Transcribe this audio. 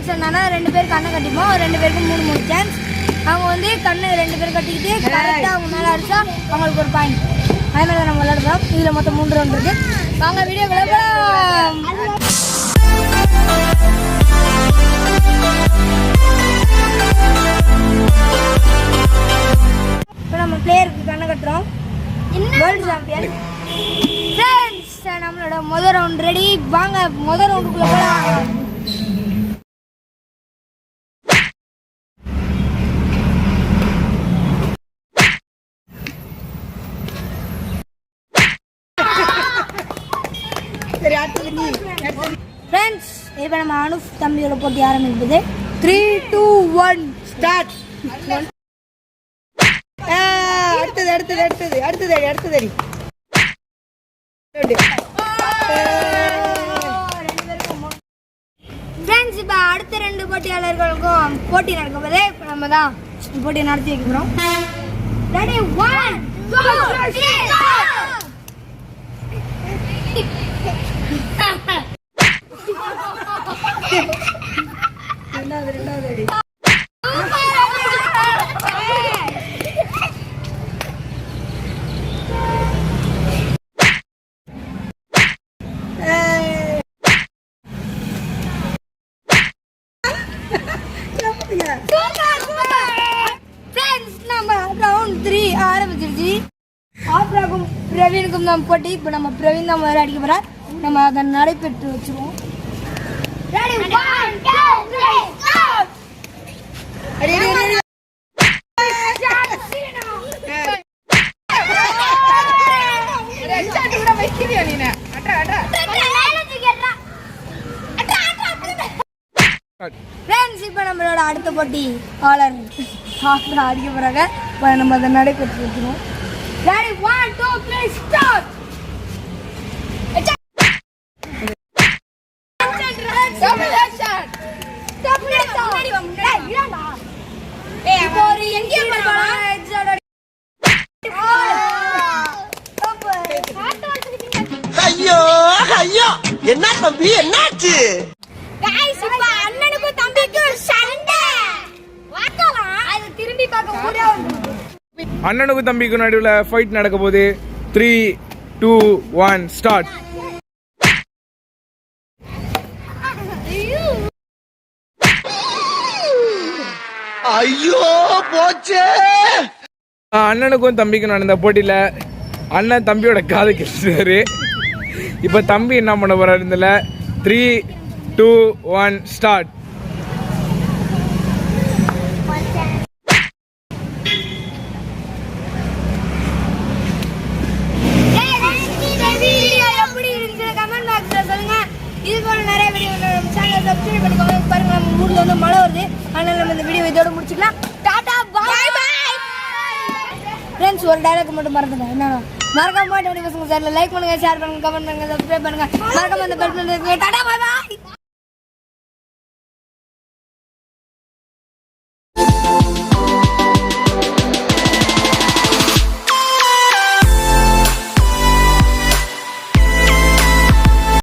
Rounds என்னன்னா ரெண்டு பேர் கண்ணை கட்டிப்போம். ரெண்டு பேருக்கும் மூணு மூணு சான்ஸ் அவங்க வந்து கண்ணை ரெண்டு பேர் கட்டிக்கிட்டு கரெக்டாக அவங்க மேலே அடிச்சா அவங்களுக்கு ஒரு பாயிண்ட் அதே மாதிரி தான் நம்ம விளையாடுறோம். இதில் மொத்தம் மூணு ரவுண்ட் இருக்கு. வாங்க வீடியோக்குள்ள போலாம். இப்போ நம்ம பிளேயருக்கு கண்ணை கட்டுறோம். வேர்ல்டு சாம்பியன் ஃப்ரெண்ட்ஸ் நம்மளோட முதல் ரவுண்ட் ரெடி வாங்க முதல் ரவுண்டுக்குள்ள போலாம். ஃப்ரெண்ட்ஸ் இப்போ நம்ம அனுப் தம்பியோட போட்டி ஆரம்பிக்குது. த்ரீ டூ ஒன் ஸ்டார்ட் அடுத்தது அடுத்தது அடுத்தது அடுத்தது அடி அடுத்தது அடி. ஃப்ரெண்ட்ஸ் இப்போ அடுத்த ரெண்டு போட்டியாளர்களுக்கும் போட்டி நடக்கும் போதே இப்போ நம்ம தான் போட்டி நடத்தி வைக்க போகிறோம் ரெடி ஒன் டூ த்ரீ ரெண்டாவது ரெண்டாவது அடி ஏய். எப்படிங்க? ஃப்ரெண்ட்ஸ் நம்ம ரவுண்ட் த்ரீ ஆரம்பிச்சிருச்சு ஆப்ராக்கும் பிரவீனுக்கும் நம்ம போட்டி இப்போ நம்ம பிரவீன் தான் முதல்ல அடிக்க போகிறார் நம்ம அதை நடைபெற்று வச்சிருவோம் ரெடி ஒன் டூ த்ரீ அடி, அடி, அடி, அடி. ஃப்ரெண்ட்ஸ் இப்போ நம்மளோட அடுத்த போட்டி ஆளர் ஆப்ரா அடிக்க போகிறாங்க நம்ம அதை நடைபெற்று ready one two three start இப்போ ஒரு எங்கே ஐயோ ஐயோ என்ன தம்பி என்னாச்சு गाइस இப்ப அண்ணனுக்கும் தம்பிக்கும் சண்டை வாக்கலாம் அது திரும்பி பார்க்க கூட அண்ணனுக்கும் தம்பிக்கும் நடுவில் ஃபைட் நடக்க போகுது த்ரீ டூ ஒன் ஸ்டார்ட் ஐயோ போச்சே அண்ணனுக்கும் தம்பிக்கும் நடந்த போட்டியில் அண்ணன் தம்பியோட காது கிழிச்சாரு இப்போ தம்பி என்ன பண்ண போகிறார் இதில் three two one start video comment video பாருங்க நம்ம ஊர்ல வந்து மழை வருது. அதனால நம்ம இந்த வீடியோ இதோட முடிச்சுக்கலாம். டாடா பாய் பாய் ஃப்ரெண்ட்ஸ் ஒரு டைலாக் மட்டும் மறந்துட்டேன் என்ன மறக்காம மாட்டேன் பசங்க சார் லைக் பண்ணுங்க ஷேர் பண்ணுங்க கமெண்ட் பண்ணுங்க சப்ஸ்கிரைப் பண்ணுங்க. மறக்காம அந்த பெல் பண்ணுங்க டாடா பாய் பாய்